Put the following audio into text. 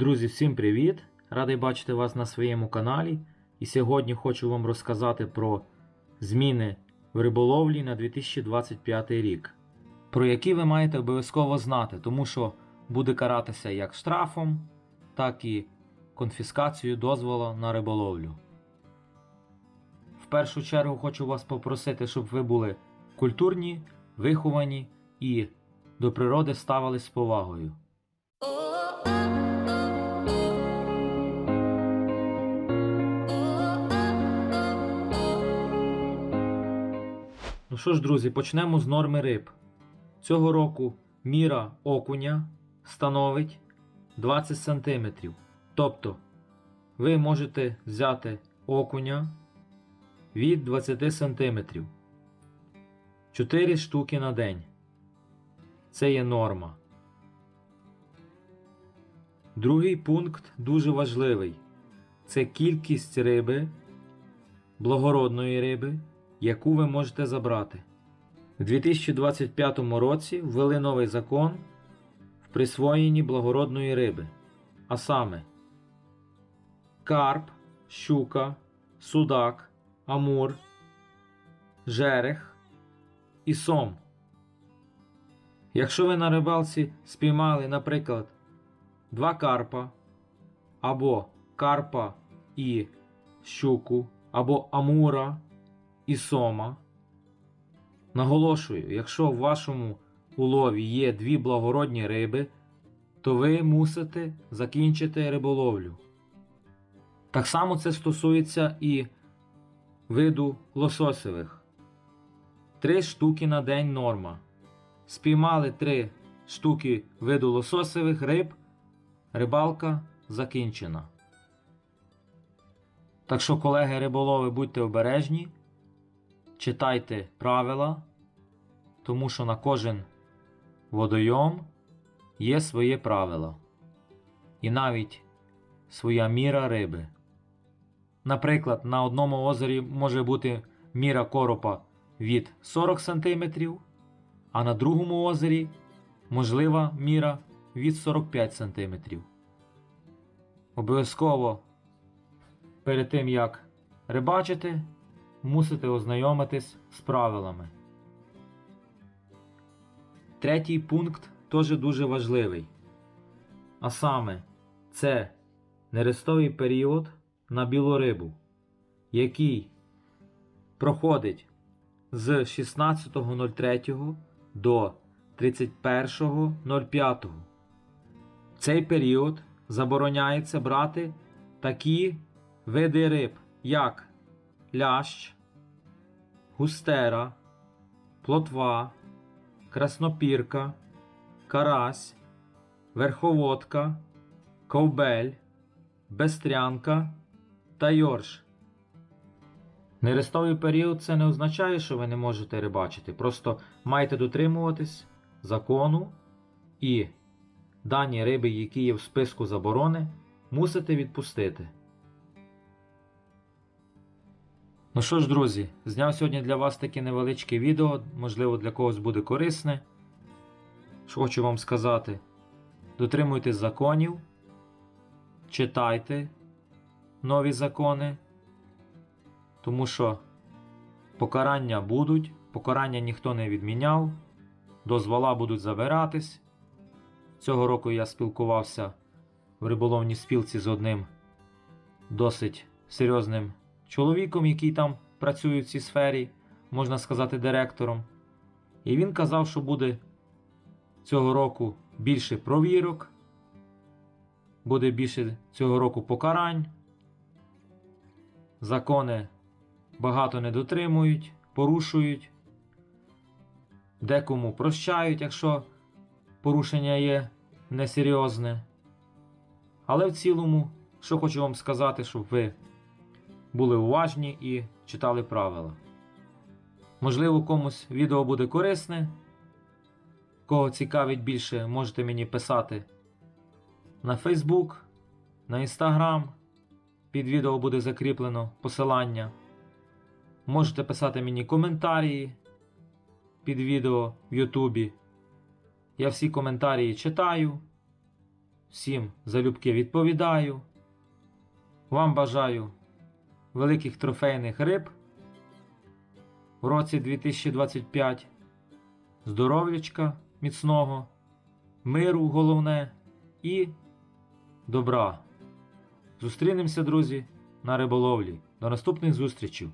Друзі, всім привіт! Радий бачити вас на своєму каналі. І сьогодні хочу вам розказати про зміни в риболовлі на 2025 рік, про які ви маєте обов'язково знати, тому що буде каратися як штрафом, так і конфіскацією дозволу на риболовлю. В першу чергу хочу вас попросити, щоб ви були культурні, виховані і до природи ставились з повагою. Що ж, друзі, почнемо з норми риб. Цього року міра окуня становить 20 см. Тобто ви можете взяти окуня від 20 см. 4 штуки на день. Це є норма. Другий пункт дуже важливий. Це кількість риби, благородної риби, яку ви можете забрати. У 2025 році ввели новий закон в присвоєнні благородної риби, а саме карп, щука, судак, амур, жерех і сом. Якщо ви на рибалці спіймали, наприклад, два карпа, або карпа і щуку, або амура і сома. Наголошую, якщо в вашому улові є дві благородні риби, то ви мусите закінчити риболовлю. Так само це стосується і виду лососевих. Три штуки на день норма. Спіймали три штуки виду лососевих риб, рибалка закінчена. Так що, колеги риболови, будьте обережні, читайте правила, тому що на кожен водойом є своє правила. І навіть своя міра риби. Наприклад, на одному озері може бути міра коропа від 40 см, а на другому озері можлива міра від 45 см. Обов'язково перед тим як рибачити, мусите ознайомитись з правилами. Третій пункт теж дуже важливий. А саме, це нерестовий період на білу рибу, який проходить з 16.03 до 31.05. Цей період забороняється брати такі види риб, як лящ, густера, плотва, краснопірка, карась, верховодка, ковбель, бестрянка та йорш. Нерестовий період це не означає, що ви не можете рибачити. Просто маєте дотримуватись закону і дані риби, які є в списку заборони, мусите відпустити. Ну що ж, друзі, зняв сьогодні для вас таке невеличке відео, можливо, для когось буде корисне. Що хочу вам сказати: дотримуйтесь законів, читайте нові закони, тому що покарання будуть, покарання ніхто не відміняв, дозвола будуть забиратись. Цього року я спілкувався в риболовній спілці з одним досить серйозним чоловіком, який там працює в цій сфері, можна сказати, директором. І він казав, що буде цього року більше провірок, буде більше цього року покарань. Закони багато не дотримують, порушують, декому прощають, якщо порушення є несерйозне. Але в цілому, що хочу вам сказати, щоб ви були уважні і читали правила. Можливо, комусь відео буде корисне. Кого цікавить більше, можете мені писати на Facebook, на Instagram. Під відео буде закріплено посилання. Можете писати мені коментарі під відео в Ютубі. Я всі коментарі читаю всім залюбки відповідаю. Вам бажаю великих трофейних риб в році 2025, здоров'ячка міцного, миру головне і добра. Зустрінемося, друзі, на риболовлі. До наступних зустрічей!